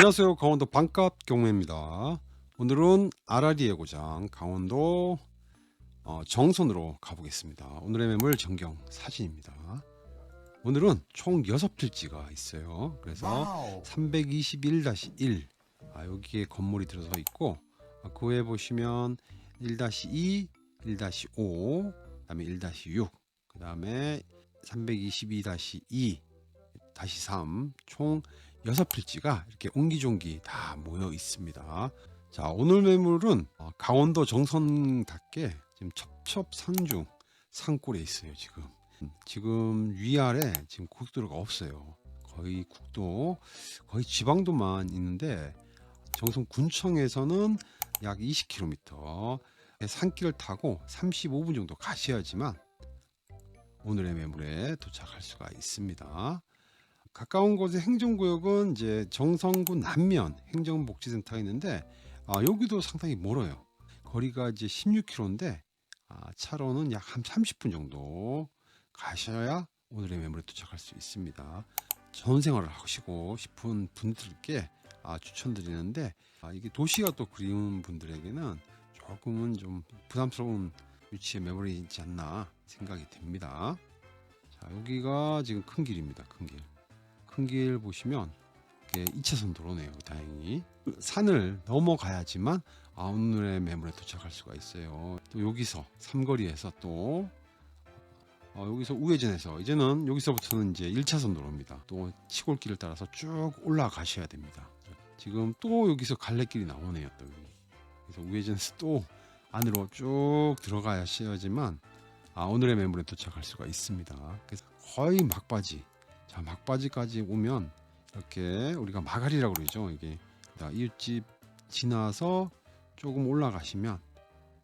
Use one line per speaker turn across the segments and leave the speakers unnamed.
안녕하세요. 강원도 반값 경매입니다. 오늘은 아라리의 고장 강원도 어, 정선으로 가보겠습니다. 오늘의 매물 전경 사진입니다. 오늘은 총 6필지가 있어요. 그래서
와우.
321-1 아, 여기에 건물이 들어서 있고 아, 그 외에 보시면 1-2, 1-5, 그다음에 1-6, 그다음에 322-2, 다시 3, 총 6필지가 이렇게 옹기종기 다 모여 있습니다. 자, 오늘 매물은 어, 강원도 정선답게 지금 첩첩산중 산골에 있어요, 지금. 지금 위아래 지금 국도가 없어요. 거의 국도 거의 지방도만 있는데 정선 군청에서는 약 20km 산길을 타고 35분 정도 가셔야지만 오늘의 매물에 도착할 수가 있습니다. 가까운 곳의 행정구역은 이제 정선구 남면 행정복지센터가 있는데 아, 여기도 상당히 멀어요. 거리가 이제 16km인데 아, 차로는 약 한 30분 정도 가셔야 오늘의 매물에 도착할 수 있습니다. 전 생활을 하시고 싶은 분들께 아, 추천드리는데 아, 이게 도시가 또 그리운 분들에게는 조금은 좀 부담스러운 위치에 매물이 있지 않나 생각이 됩니다. 자 여기가 지금 큰 길입니다. 큰 길. 큰 길 보시면 이게 2차선 도로네요. 다행히 산을 넘어가야지만 아, 오늘의 매물에 도착할 수가 있어요. 또 여기서 삼거리에서 또 어, 여기서 우회전해서 이제는 여기서부터는 이제 1차선 도로입니다. 또 시골길을 따라서 쭉 올라가셔야 됩니다. 지금 또 여기서 갈래길이 나오네요. 또 여기. 그래서 우회전해서 또 안으로 쭉 들어가셔야지만 아, 오늘의 매물에 도착할 수가 있습니다. 그래서 거의 막바지. 자, 막바지까지 오면 이렇게 우리가 마가리라고 그러죠. 이게 자, 이웃집 지나서 조금 올라가시면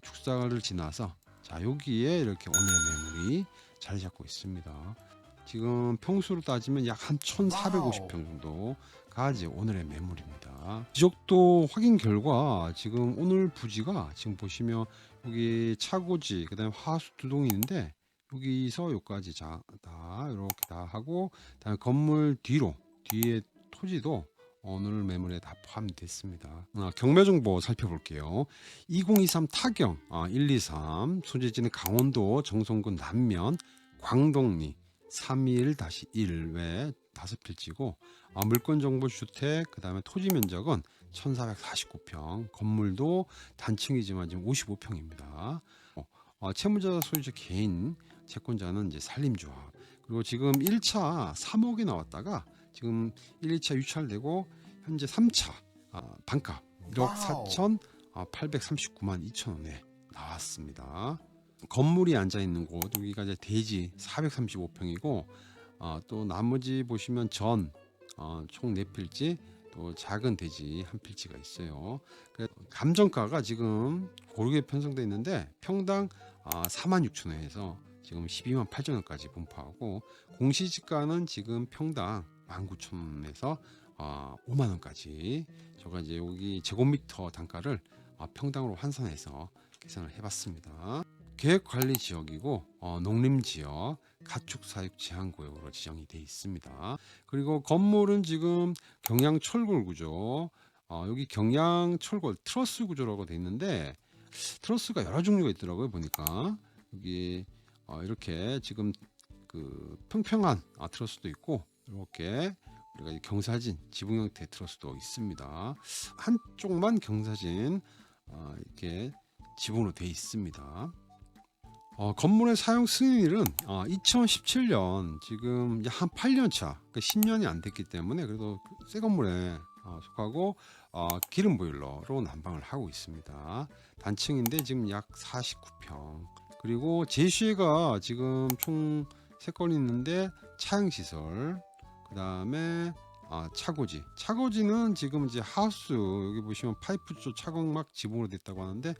축사를 지나서 자 여기에 이렇게 오늘의 매물이 자리 잡고 있습니다. 지금 평수로 따지면 약 한 1,450평 정도가 이제 오늘의 매물입니다. 지적도 확인 결과 지금 오늘 부지가 지금 보시면 여기 차고지 그다음에 하수 두 동이 있는데 여기서 여기까지 자, 다 이렇게 다 하고 그다음에 건물 뒤로 뒤에 토지도 오늘 매물에 다 포함됐습니다. 아, 경매 정보 살펴볼게요. 2023 타경 아, 123 소재지는 강원도 정선군 남면 광동리 31-1외 다섯 필지고 아, 물건 정보 주택 그다음에 토지 면적은 1449평 건물도 단층이지만 지금 55평입니다. 어, 어, 채무자 소유자 개인 채권자는 이제 산림조합 그리고 지금 1차 3억이 나왔다가 지금 1차 유찰되고 현재 3차 아, 반값 1억
와우.
4천 839만 2천 원에 나왔습니다. 건물이 앉아 있는 곳 여기가 이제 대지 435평이고 어, 또 나머지 보시면 전 어, 총 4필지 또 작은 대지 한 필지가 있어요. 그래, 감정가가 지금 고르게 편성돼 있는데 평당 아, 4만 6천 원에서 지금 12만 8천 원까지 분포하고 공시지가는 지금 평당 1만 9천 원에서 아, 5만 원까지 제가 이제 여기 제곱미터 단가를 아, 평당으로 환산해서 계산을 해봤습니다. 계획관리 지역이고 어, 농림 지역 가축 사육 제한 구역으로 지정이 되어 있습니다. 그리고 건물은 지금 경양 철골 구조 어, 여기 경양 철골 트러스 구조라고 되어 있는데 트러스가 여러 종류가 있더라고요 보니까 여기 어, 이렇게 지금 그 평평한 아, 트러스도 있고 이렇게 우리가 이 경사진 지붕 형태 트러스도 있습니다. 한쪽만 경사진 어, 이렇게 지붕으로 되어 있습니다. 어, 건물의 사용 승인일은 어, 2017년 지금 약한 8년 차, 그러니까 10년이 안 됐기 때문에 그래도 새 건물에 어, 속하고 어, 기름 보일러로 난방을 하고 있습니다. 단층인데 지금 약 49평. 그리고 제시가 지금 총 3건이 있는데 차양 시설, 그 다음에 아, 차고지. 차고지는 지금 이제 하우스 여기 보시면 파이프 쪽 차광막 지붕으로 됐다고 하는데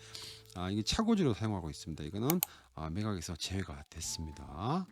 아, 이게 차고지로 사용하고 있습니다. 이거는 아, 매각에서 제외가 됐습니다.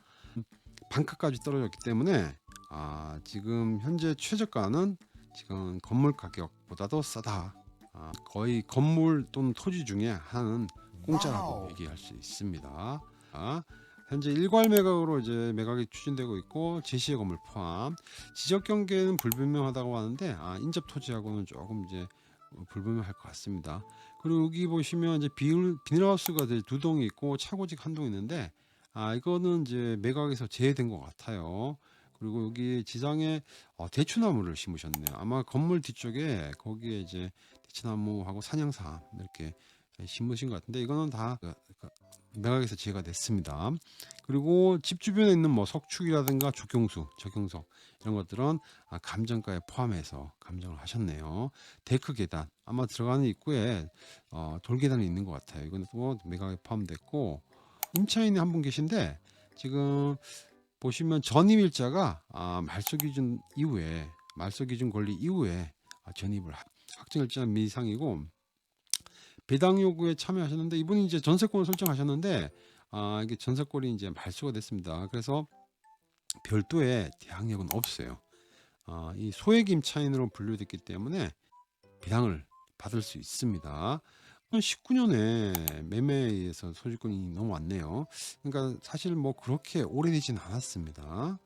반값까지 떨어졌기 때문에 아, 지금 현재 최저가는 지금 건물 가격보다도 싸다. 아, 거의 건물 또는 토지 중에 하나는 공짜라고
와우.
얘기할 수 있습니다. 아, 현재 일괄 매각으로 이제 매각이 추진되고 있고 제시의 건물 포함 지적 경계는 불분명하다고 하는데 아, 인접 토지하고는 조금 이제 어, 불분명할 것 같습니다. 그리고 여기 보시면 이제 비닐, 비닐하우스가 이제 두 동이 있고 차고직 한 동 있는데 아 이거는 이제 매각에서 제외된 것 같아요. 그리고 여기 지상에 어, 대추나무를 심으셨네요. 아마 건물 뒤쪽에 거기에 이제 대추나무하고 산양삼 이렇게 심으신 것 같은데 이거는 다 매각에서 제외가 됐습니다. 그리고 집 주변에 있는 뭐 석축이라든가 조경수, 적용석 이런 것들은 아, 감정가에 포함해서 감정을 하셨네요. 데크 계단 아마 들어가는 입구에 어, 돌 계단이 있는 것 같아요. 이건 또 매각에 포함됐고 임차인이 한 분 계신데 지금 보시면 전입 일자가 아, 말소 기준 이후에 말소 기준 권리 이후에 아, 전입을 하- 확정일자 미상이고 배당 요구에 참여하셨는데 이분이 이제 전세권을 설정하셨는데 아, 이게 전세권이 이제 말소가 됐습니다. 그래서 별도의 대항력은 없어요. 아, 이 소액 임차인으로 분류됐기 때문에 배당을 받을 수 있습니다. 19년에 매매에 의해서 소유권이 넘어왔네요. 그러니까 사실 뭐 그렇게 오래되진 않았습니다.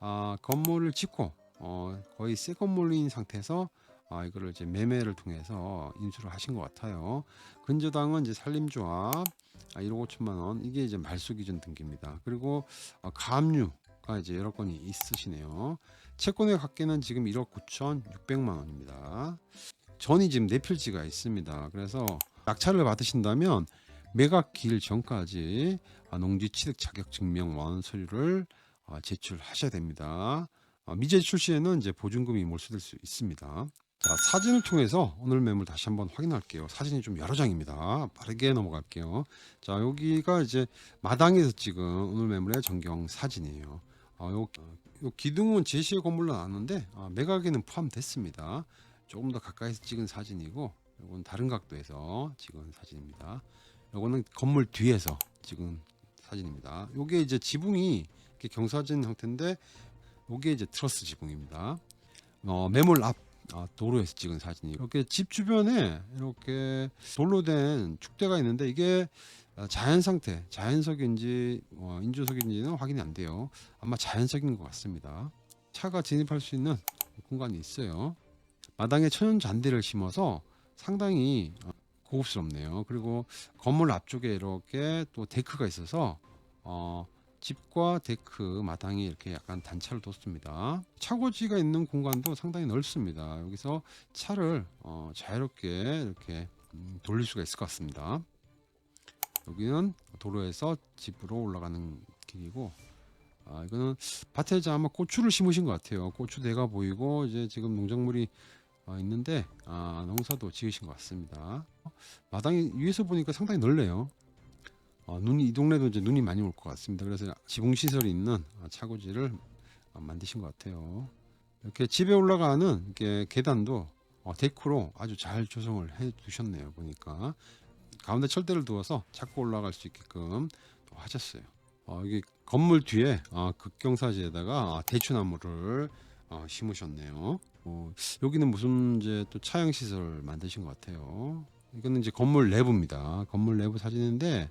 아, 건물을 짓고 어, 거의 새 건물인 상태에서 아, 이거를 이제 매매를 통해서 인수를 하신 것 같아요. 근저당은 이제 살림조합 아, 1억 5천만 원 이게 이제 말소 기준 등기입니다. 그리고 어, 가압류 가 이제 여러 건이 있으시네요. 채권의 합계는 지금 1억 9천 6백만 원입니다. 전이 지금 네 필지가 있습니다. 그래서 낙찰을 받으신다면 매각 기일 전까지 아, 농지 취득 자격 증명 원원 서류를 아, 제출하셔야 됩니다. 아, 미제 출 시에는 이제 보증금이 몰수될 수 있습니다. 자, 사진을 통해서 오늘 매물 다시 한번 확인할게요. 사진이 좀 여러 장입니다. 빠르게 넘어갈게요. 자, 여기가 이제 마당에서 찍은 오늘 매물의 전경 사진이에요. 아, 요, 요 기둥은 제시의 건물로 나왔는데 아, 매각에는 포함됐습니다. 조금 더 가까이서 찍은 사진이고 이건 다른 각도에서 찍은 사진입니다. 요거는 건물 뒤에서 찍은 사진입니다. 요게 이제 지붕이 경사진 형태인데 요게 이제 트러스 지붕입니다. 어, 매물 앞 아, 도로에서 찍은 사진이 이렇게 집 주변에 이렇게 돌로 된 축대가 있는데 이게 어, 자연 상태, 자연석인지 어, 인조석인지는 확인이 안 돼요. 아마 자연석인 것 같습니다. 차가 진입할 수 있는 공간이 있어요. 마당에 천연 잔디를 심어서 상당히 어, 고급스럽네요. 그리고 건물 앞쪽에 이렇게 또 데크가 있어서 어, 집과 데크 마당이 이렇게 약간 단차를 뒀습니다. 차고지가 있는 공간도 상당히 넓습니다. 여기서 차를 어, 자유롭게 이렇게 음, 돌릴 수가 있을 것 같습니다. 여기는 도로에서 집으로 올라가는 길이고 아, 이거는 밭에 아마 고추를 심으신 것 같아요. 고추대가 보이고 이제 지금 농작물이 어, 있는데 아, 농사도 지으신 것 같습니다. 마당이 위에서 보니까 상당히 넓네요. 어, 눈이 이 동네도 이제 눈이 많이 올 것 같습니다. 그래서 지붕 시설이 있는 어, 차고지를 어, 만드신 것 같아요. 이렇게 집에 올라가는 이렇게 계단도 어, 데크로 아주 잘 조성을 해 두셨네요. 보니까 가운데 철대를 두어서 찾고 올라갈 수 있게끔 또 하셨어요. 어, 여기 건물 뒤에 어, 극경사지에다가 아, 대추나무를 어, 심으셨네요. 어, 여기는 무슨 이제 또 차양 시설 만드신 것 같아요. 이거는 이제 건물 내부입니다. 건물 내부 사진인데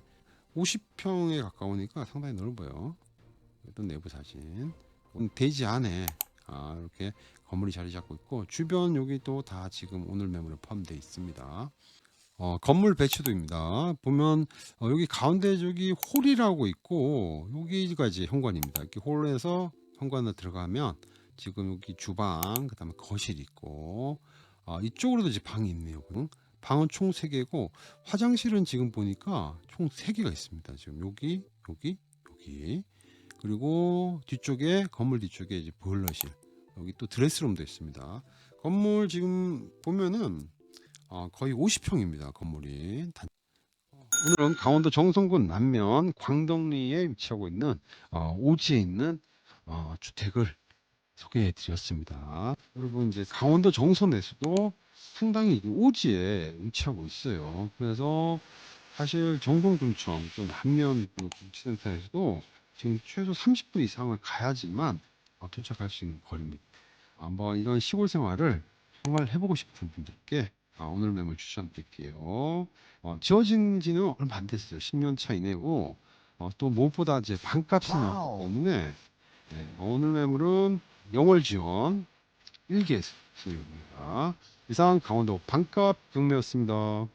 50평에 가까우니까 상당히 넓어요. 또 내부 사진. 음, 대지 안에 아, 이렇게 건물이 자리 잡고 있고 주변 여기 또 다 지금 오늘 매물에 포함되어 있습니다. 어, 건물 배치도입니다. 보면 어, 여기 가운데 저기 홀이라고 있고 여기가 이제 현관입니다. 이렇게 홀에서 현관에 들어가면 지금 여기 주방 그다음에 거실 있고 아, 이쪽으로도 이제 방이 있네요. 응? 방은 총 3개고 화장실은 지금 보니까 총 3개가 있습니다. 지금 여기 여기 여기 그리고 뒤쪽에 건물 뒤쪽에 이제 보일러실 여기 또 드레스룸도 있습니다. 건물 지금 보면은 어, 거의 50평입니다. 건물이. 단- 오늘은 강원도 정선군 남면 광덕리에 위치하고 있는 어, 오지에 있는 어, 주택을 소개해 드렸습니다. 여러분 이제 강원도 정선에서도 상당히 오지에 위치하고 있어요. 그래서 사실 정동군청 좀 한면 그 정치센터에서도 지금 최소 30분 이상을 가야지만 어, 도착할 수 있는 거리입니다. 한번 이런 시골 생활을 정말 해보고 싶은 분들께 어, 오늘 매물 추천드릴게요. 어, 지어진 지는 얼마 안 됐어요. 10년 차 이내고 또 무엇보다 이제 반값이 나왔기 때문에 네, 오늘 매물은 영월 지원 1기에 있습니다. 이상 강원도 반값 경매였습니다.